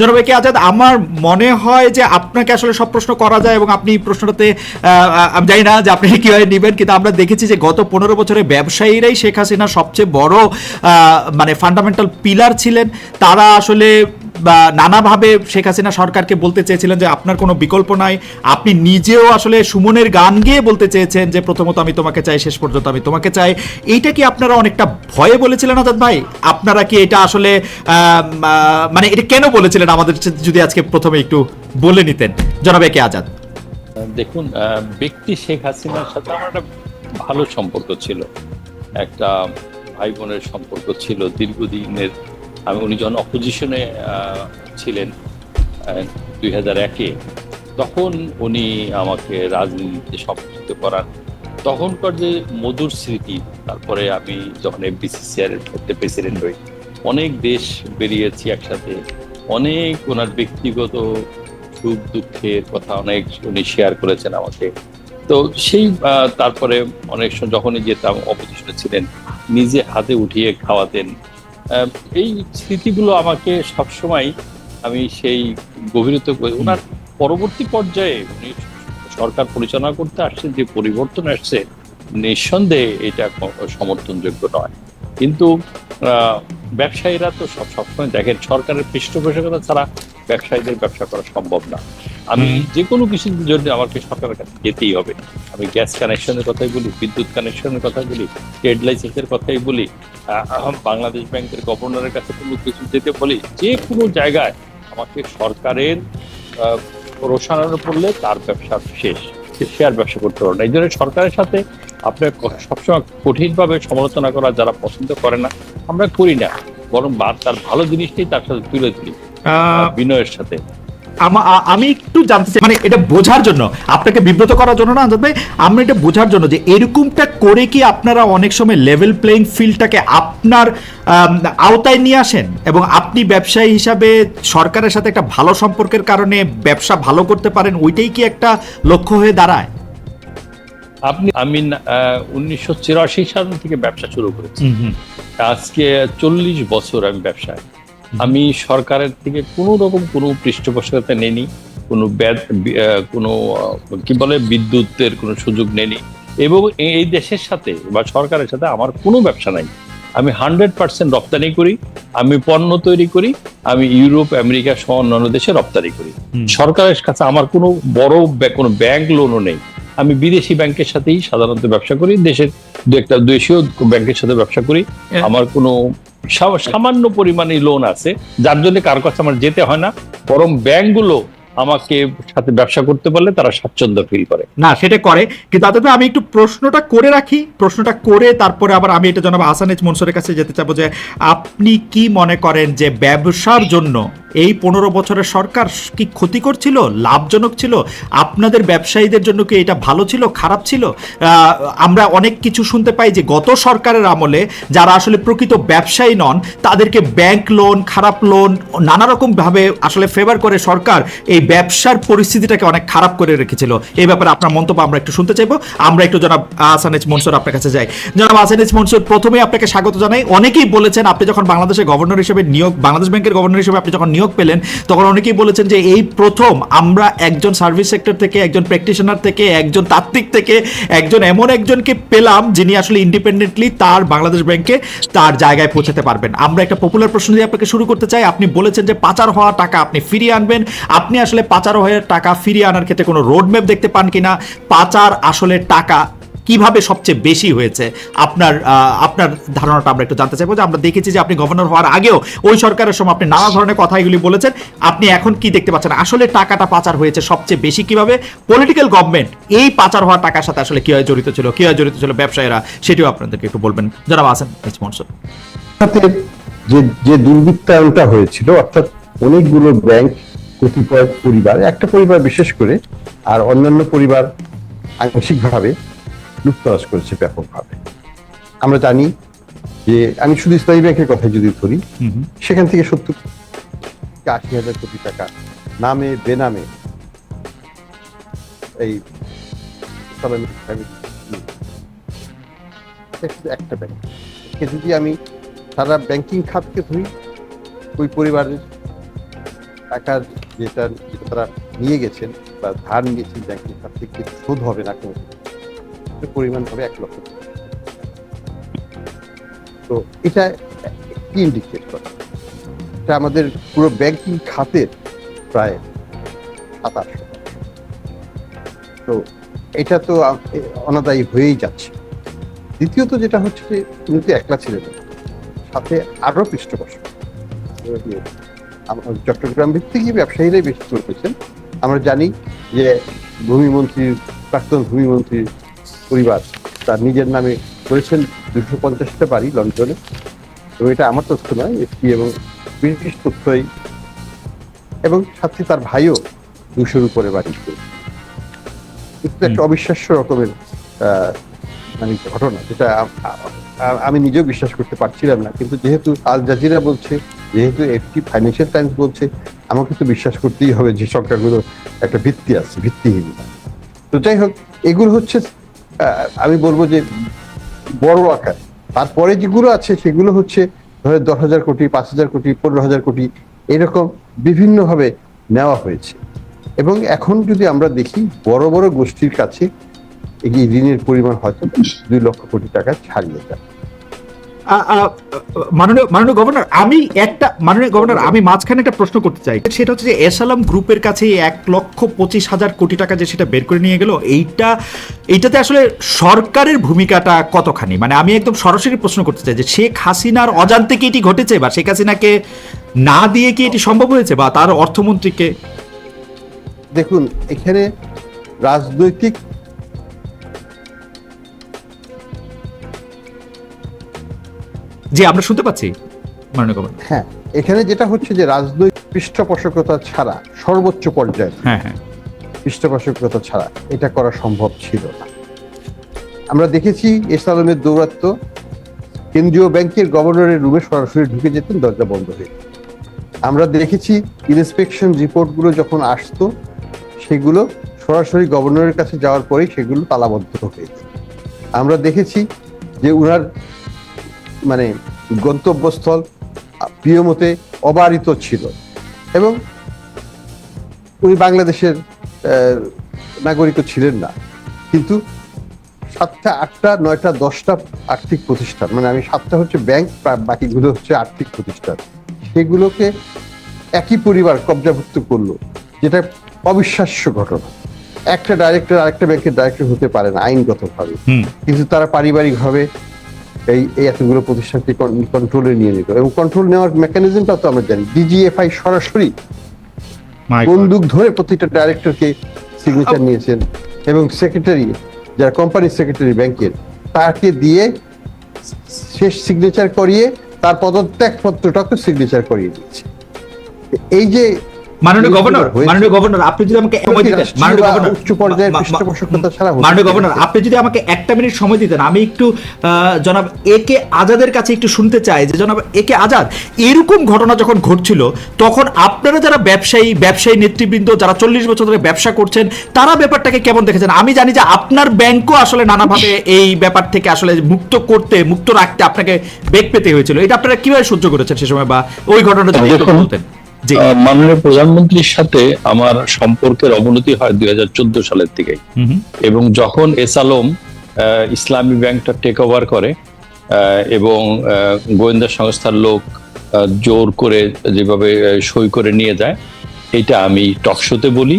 জনাবে কি আজাদ, আমার মনে হয় যে আপনাকে আসলে সব প্রশ্ন করা যায় এবং আপনি প্রশ্নটাতে আমি জানি না যে আপনি কীভাবে নেবেন, কিন্তু আমরা দেখেছি যে গত পনেরো বছরে ব্যবসায়ীরাই শেখ হাসিনা সবচেয়ে বড় মানে ফান্ডামেন্টাল পিলার ছিলেন। তারা আসলে নানাভাবে শেখ হাসিনা সরকারকে বলতে চেয়েছিলেন যে আপনার কোনো বিকল্প নাই। আপনি নিজেও আসলে সুমনের গান গেয়ে বলতে চেয়েছেন যে প্রথমত আমি তোমাকে চাই, শেষ পর্যন্ত আমি তোমাকে চাই। এইটা কি আপনারা অনেকটা ভয়ে বলেছিলেন আজাদ ভাই? আপনারা কি এটা আসলে মানে এটা কেন বলেছিলেন আমাদের যদি আজকে প্রথমে একটু বলে নিতেন? জনাবে কে আজাদ? দেখুন ব্যক্তি শেখ হাসিনার সাথে আমার একটা ভালো সম্পর্ক ছিল। একটা ভাই বোনের সম্পর্ক ছিল, দীর্ঘদিনের আমি, উনি যখন অপোজিশনে ছিলেন দুই হাজার একে, তখন উনি আমাকে রাজনীতিতে সম্পৃক্ত করান। তখনকার যে মধুর স্মৃতি, তারপরে আমি যখন এফবিসিসিআর এর প্রেসিডেন্ট হই, অনেক দেশ বেরিয়েছি একসাথে। অনেক ওনার ব্যক্তিগত সুখ দুঃখের কথা অনেক উনি শেয়ার করেছেন আমাকে। তো সেই তারপরে অনেক সময় যখনই যেতাম অপোজিশনে ছিলেন, নিজে হাতে উঠিয়ে খাওয়াতেন। এই স্মৃতিগুলো আমাকে সবসময় আমি সেই গভীরতা ওনার পরবর্তী পর্যায়ে উনি সরকার পরিচালনা করতে আসছে, যে পরিবর্তন আসছে, নিঃসন্দেহে এটা সমর্থনযোগ্য নয়। কিন্তু ব্যবসায়ীরা তো সব সবসময় দেখেন সরকারের পৃষ্ঠপোষকতা ছাড়া ব্যবসায়ীদের ব্যবসা করা সম্ভব না। আমি। যে কোনো কিছুর জন্য আমাকে সরকারের কাছে যেতেই হবে। আমি গ্যাস কানেকশনের কথাই বলি বিদ্যুৎ কানেকশনের কথা বলি ট্রেড লাইসেন্সের কথাই বলি বাংলাদেশ ব্যাংকের গভর্নরের কাছে কোনো কিছু যেতে বলি যে কোনো জায়গায় আমাকে সরকারের আহ, রোশানানো পড়লে তার ব্যবসা শেষ। সে আর ব্যবসা করতে পারবে না। এই জন্য সরকারের সাথে আপনার সবসময় কঠিনভাবে সমালোচনা করা যারা পছন্দ করে না আমরা করি না বরং তার ভালো জিনিসটাই তার সাথে তুলে ধরি আহ, বিনয়ের সাথে। আমা- আমি একটু জানতে চাই মানে এটা বোঝার জন্য আপনাকে বিব্রত করার জন্য না আজাদ ভাই আমরা এটা বোঝার জন্য যে এরকমটা করে কি আপনারা অনেক সময় লেভেল প্লেইং ফিল্ডটাকে আপনার আওতায় নিয়ে আসেন? এবং আপনি ব্যবসায়ী হিসাবে সরকারের সাথে একটা ভালো সম্পর্কের কারণে ব্যবসা ভালো করতে পারেন ওইটাই কি একটা লক্ষ্য হয়ে দাঁড়ায়? আপনি আমি উনিশশো চিরাশি সাল থেকে ব্যবসা শুরু করেছি। আজকে চল্লিশ বছর আমি ব্যবসায়। আমি সরকারের থেকে কোনো রকম কোনো পৃষ্ঠপোষকতা নেইনি কোনো কোনো কি বলে বিদ্যুতের কোনো সুযোগ নেইনি। এবং এই- দেশের সাথে বা সরকারের সাথে আমার কোনো ব্যবসা নাই। আমি হান্ড্রেড পার্সেন্ট রপ্তানি করি আমি পণ্য তৈরি করি আমি ইউরোপ আমেরিকা সহ অন্যান্য দেশে রপ্তানি করি। সরকারের কাছে আমার কোনো বড় কোনো ব্যাংক লোনও নেই। আমি বিদেশি ব্যাংকের সাথেই সাধারণত ব্যবসা করি দেশের দু একটা দেশীয় ব্যাংকের সাথে ব্যবসা করি। হ্যাঁ। আমার কোনো সামান্য পরিমাণে লোন আছে যার জন্য কারও কাছে আমার যেতে হয় না বরং ব্যাংকগুলো আমাকে সাথে ব্যবসা করতে পারলে তারা স্বাচ্ছন্দ্য ফিল করে। না সেটা করে। কিন্তু তাতে আমি একটু প্রশ্নটা করে রাখি প্রশ্নটা করে তারপরে আবার আমি এটা জনাব আসানিজ মনসুরের কাছে যেতে চাবো যে আপনি কি মনে করেন যে ব্যবসার জন্য এই পনেরো বছরের সরকার কি ক্ষতি করছিল লাভজনক ছিল? আপনাদের ব্যবসায়ীদের জন্য কি এটা ভালো ছিল, খারাপ ছিল? আমরা অনেক কিছু শুনতে পাই যে গত সরকারের আমলে যারা আসলে প্রকৃত ব্যবসায়ী নন, তাদেরকে ব্যাংক লোন খারাপ লোন নানা রকম ভাবে আসলে ফেভার করে সরকার এই ব্যবসার পরিস্থিতিটাকে অনেক খারাপ করে রেখেছিল। এই ব্যাপারে আপনার মন্তব্য আমরা একটু শুনতে চাইব। আমরা একটু জনাব আসানিজ মনসুর আপনার কাছে যাই। জনাব আসানিজ মনসুর প্রথমে আপনাকে স্বাগত জানাই। অনেকেই বলেছেন আপনি যখন বাংলাদেশের গভর্নর হিসেবে নিয়োগ, বাংলাদেশ ব্যাংকের গভর্নর হিসেবে আপনি যখন নিয়োগ পেলেন, তখন অনেকেই বলেছেন যে এই প্রথম আমরা একজন সার্ভিস সেক্টর থেকে, একজন প্র্যাকটিশনার থেকে, একজন তাত্ত্বিক থেকে, একজন এমন একজনকে পেলাম যিনি আসলে ইন্ডিপেন্ডেন্টলি তার বাংলাদেশ ব্যাংকে তার জায়গায় পৌঁছাতে পারবেন। আমরা একটা পপুলার প্রশ্ন দিয়ে আপনাকে শুরু করতে চাই। আপনি বলেছেন যে পাচার হওয়া টাকা আপনি ফিরিয়ে আনবেন। আপনি আসলে পাচার হয়ে টাকা ফিরিয়ে আনার ক্ষেত্রে কোনো রোড ম্যাপ দেখতে পান কিনা? পাচার আসলে টাকা কীভাবে সবচেয়ে বেশি হয়েছে? আপনার আপনার ধারণাটা আমরা একটু জানতে চাইব যে আমরা দেখেছি যে আপনি গভর্নর হওয়ার আগেও ওই সরকারের সময় আপনি নানা ধরনের কথা এগুলি বলেছেন। আপনি এখন কি দেখতে পাচ্ছেন? আসলে টাকাটা পাচার হয়েছে সবচেয়ে বেশি কীভাবে? পলিটিক্যাল গভর্নমেন্ট এই পাচার হওয়া টাকার সাথে আসলে কীভাবে জড়িত ছিল? কীভাবে জড়িত ছিল ব্যবসায়ীরা? সেটিও আপনাদেরকে একটু বলবেন। যারা আছেন সাথে যে যে দুর্বৃত্তায়নটা হয়েছিল, অর্থাৎ অনেকগুলো ব্যাংক কতিপয় পরিবার, একটা পরিবার বিশেষ করে, আর অন্যান্য পরিবার আংশিকভাবে লুপ্তরাজ করেছে ব্যাপকভাবে। আমরা জানি যে আমি শুধু ইসলামী ব্যাংকের কথা যদি ধরি সেখান থেকে সত্তর আশি হাজার কোটি টাকা নামে বেনামে এই একটা ব্যাংক। যদি আমি সারা ব্যাংকিং খাতকে ধরি ওই পরিবারের টাকা যেটা তারা নিয়ে গেছেন বা ধার নিয়েছেন ব্যাংকের খাত থেকে শোধ হবে না কোনো। এটার পরিমাণ হবে এক লক্ষ। তো এটা কি ইন্ডিকেট করে? এটা আমাদের পুরো ব্যাংকিং খাতের প্রায় সাতাশ তো এটা তো অনাদায়ী হয়েই যাচ্ছে। দ্বিতীয়ত যেটা হচ্ছে যে উনি তো একলা ছিলেন সাথে আরও পৃষ্ঠপোষক। চট্টগ্রাম ভিত্তিক ব্যবসায়ীরাই বেশি করেছেন আমরা জানি যে ভূমিমন্ত্রীর প্রাক্তন ভূমিমন্ত্রীর পরিবার তার নিজের নামে করেছেন দুশো পঞ্চাশটা বাড়ি লন্ডনে। এবং এটা আমার তথ্য নয় এসপি এবং ব্রিটিশ তথ্যই। এবং সাথে তার ভাইও দুশোর উপরে বাড়ি কিন্তু একটা অবিশ্বাস্য রকমের মানে ঘটনা যেটা আমি নিজেও বিশ্বাস করতে পারছিলাম না। কিন্তু যেহেতু আল জাজিরা বলছে যেহেতু একটি ফাইন্যান্সিয়াল টাইমস বলছে আমাকে তো বিশ্বাস করতেই হবে যে সংখ্যাগুলো একটা ভিত্তি আছে ভিত্তিহীন। তো যাই হোক এগুলো হচ্ছে আমি বলব যে বড় আকার। তারপরে যেগুলো আছে, সেগুলো হচ্ছে ধরে দশ হাজার কোটি, পাঁচ হাজার কোটি, পনেরো হাজার কোটি, এরকম বিভিন্নভাবে নেওয়া হয়েছে। এবং এখন যদি আমরা দেখি, বড় বড় গোষ্ঠীর কাছে এই ঋণের পরিমাণ হয়তো দুই লক্ষ কোটি টাকা ছাড়িয়ে যায় মাননীয় মাননীয় গভর্নর আমি একটা মাননীয় গভর্নর আমি মাঝখানে একটা প্রশ্ন করতে চাই। সেটা হচ্ছে যে এসালাম গ্রুপের কাছে এক লক্ষ পঁচিশ হাজার কোটি টাকা যে সেটা বের করে নিয়ে গেল এইটা এইটাতে আসলে সরকারের ভূমিকাটা কতখানি? মানে আমি একদম সরাসরি প্রশ্ন করতে চাই যে শেখ হাসিনার অজান্তে কি এটি ঘটেছে বা শেখ হাসিনাকে না দিয়ে কি এটি সম্ভব হয়েছে বা তার অর্থমন্ত্রীকে? দেখুন এখানে রাজনৈতিক যে আমরা শুনতে পাচ্ছি মাননীয় গভর্নর। হ্যাঁ এখানে যেটা হচ্ছে যে রাজনৈতিক পৃষ্ঠপোষকতা ছাড়া সর্বোচ্চ পর্যায়ে হ্যাঁ হ্যাঁ। পৃষ্ঠপোষকতা ছাড়া এটা করা সম্ভব ছিল না। আমরা দেখেছি এস আলমের দৌরাত্ম কেন্দ্রীয় ব্যাংকের গভর্নরের রুমে সরাসরি ঢুকে যেতেন দরজা বন্ধ হয়ে। আমরা দেখেছি ইন্সপেকশন রিপোর্টগুলো যখন আসতো সেগুলো সরাসরি গভর্নরের কাছে যাওয়ার পরেই সেগুলো তালাবদ্ধ হয়ে আমরা দেখেছি যে উনার মানে গন্তব্যস্থল প্রিয়মতে অবারিত ছিল। এবং উনি বাংলাদেশের আহ, নাগরিকও ছিলেন না। কিন্তু সাতটা আটটা নয়টা দশটা আর্থিক প্রতিষ্ঠান মানে আমি সাতটা হচ্ছে ব্যাংক বাকিগুলো হচ্ছে আর্থিক প্রতিষ্ঠান। সেগুলোকে একই পরিবার কবজাভুক্ত করল যেটা অবিশ্বাস্য ঘটনা। একটা ডাইরেক্টর আরেকটা ব্যাংকের ডাইরেক্টর হতে পারে না আইনগতভাবে। কিন্তু তারা পারিবারিকভাবে এই এই এতগুলো প্রতিষ্ঠানকে কন্ট্রোলে নিয়ে নিত এবং কন্ট্রোল নেওয়ার মেকানিজমটা তো আমরা জানি। ডিজিএফআই সরাসরি বন্দুক ধরে প্রতিটা ডাইরেক্টরকে সিগনেচার নিয়েছেন এবং সেক্রেটারি যারা কোম্পানি সেক্রেটারি ব্যাংকের তাকে দিয়ে শেষ সিগনেচার করিয়ে তার পদত্যাগ পত্রটাকে সিগনেচার করিয়ে দিচ্ছে এই যে মাননীয় গভর্নর মাননীয় গভর্নর আপনি যদি আমাকে সময় দিতেন মাননীয় গভর্নর উচ্চ পর্যায়ের পৃষ্ঠপোষকতা ছাড়া মাননীয় গভর্নর আপনি যদি আমাকে একটা মিনিট সময় দিতেন আমি একটু জনাব এ কে আজাদের কাছে একটু শুনতে চাই যে জনাব এ কে আজাদ এরকম ঘটনা যখন ঘটছিল তখন আপনারা যারা ব্যবসায়ী ব্যবসায়ী নেতৃবৃন্দ যারা চল্লিশ বছর ধরে ব্যবসা করছেন তারা ব্যাপারটাকে কেমন দেখেছেন? আমি জানি যে আপনার ব্যাংকও আসলে নানাভাবে এই ব্যাপার থেকে আসলে মুক্ত করতে মুক্ত রাখতে আপনাকে বেগ পেতে হয়েছিল। এটা আপনারা কীভাবে সহ্য করেছেন সে সময় বা ওই ঘটনা যদি দেখুন, বলতেন? মাননীয় প্রধানমন্ত্রীর সাথে আমার সম্পর্কের অবনতি হয় দুই হাজার চোদ্দ সালের থেকে। এবং যখন এস আলম ইসলামী ব্যাংকটা টেক ওভার করে এবং গোয়েন্দা সংস্থার লোক জোর করে যেভাবে সই করে নিয়ে যায় এটা আমি টকশোতে বলি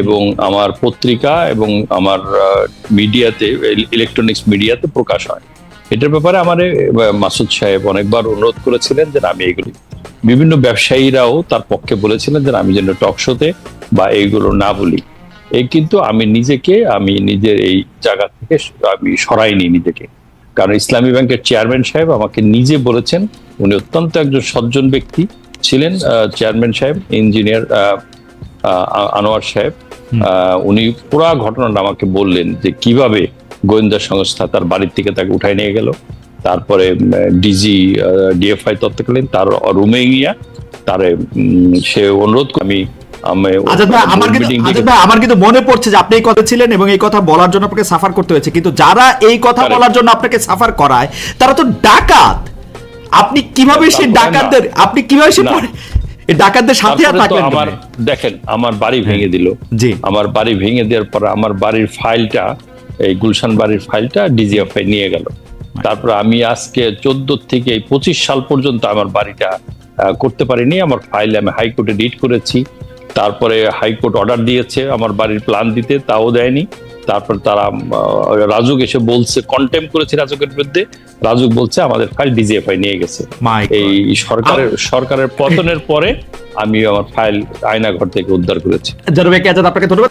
এবং আমার পত্রিকা এবং আমার মিডিয়াতে ইলেকট্রনিক্স মিডিয়াতে প্রকাশ হয়। এটার ব্যাপারে আমার মাসুদ সাহেব অনেকবার অনুরোধ করেছিলেন যে আমি এগুলি বিভিন্ন ব্যবসায়ীরাও তার পক্ষে বলেছিলেন যে আমি যেন টকশোতে বা এইগুলো না বলি। এই কিন্তু আমি নিজেকে আমি নিজের এই জায়গা থেকে আমি সরাইনি নিজেকে। কারণ ইসলামী ব্যাংকের চেয়ারম্যান সাহেব আমাকে নিজে বলেছেন উনি অত্যন্ত একজন সজ্জন ব্যক্তি ছিলেন চেয়ারম্যান সাহেব ইঞ্জিনিয়ার আনোয়ার সাহেব। আহ, উনি পুরা ঘটনাটা আমাকে বললেন যে কীভাবে গোয়েন্দা সংস্থা তার বাড়ির থেকে তাকে উঠাই নিয়ে গেল। তারপরে ডিজি ডিএফআই তত্ত্বকালীন তার রুমে গিয়া তারে সে অনুরোধ আমি আমার কিন্তু মনে পড়ছে যে আপনি এই কথা ছিলেন এবং এই কথা বলার জন্য আপনাকে সাফার করতে হয়েছে। কিন্তু যারা এই কথা বলার জন্য আপনাকে সাফার করায় তারা তো ডাকাত। আপনি কীভাবে সেই। ডাকাতদের আপনি কীভাবে সে। ডাকাতদের সাথে আর আমার দেখেন আমার বাড়ি ভেঙে দিল। জি। আমার বাড়ি ভেঙে দেওয়ার পর আমার বাড়ির ফাইলটা এই গুলশান বাড়ির ফাইলটা ডিজিএফআই নিয়ে গেল। তারপর আমি আজকে চোদ্দ থেকে পঁচিশ সাল পর্যন্ত আমার বাড়িটা করতে পারিনি। আমার ফাইল আমি হাইকোর্টে রিড করেছি। তারপরে হাইকোর্ট অর্ডার দিয়েছে আমার বাড়ির প্ল্যান দিতে তাও দেয়নি। তারপর তারা রাজুক এসে বলছে কন্টেম করেছে রাজুকের বিরুদ্ধে। রাজুক বলছে আমাদের ফাইল ডিজিএফআই নিয়ে গেছে। এই সরকারের সরকারের পতনের পরে আমি আমার ফাইল আয়নাঘর থেকে উদ্ধার করেছি। আপনাকে ধন্যবাদ।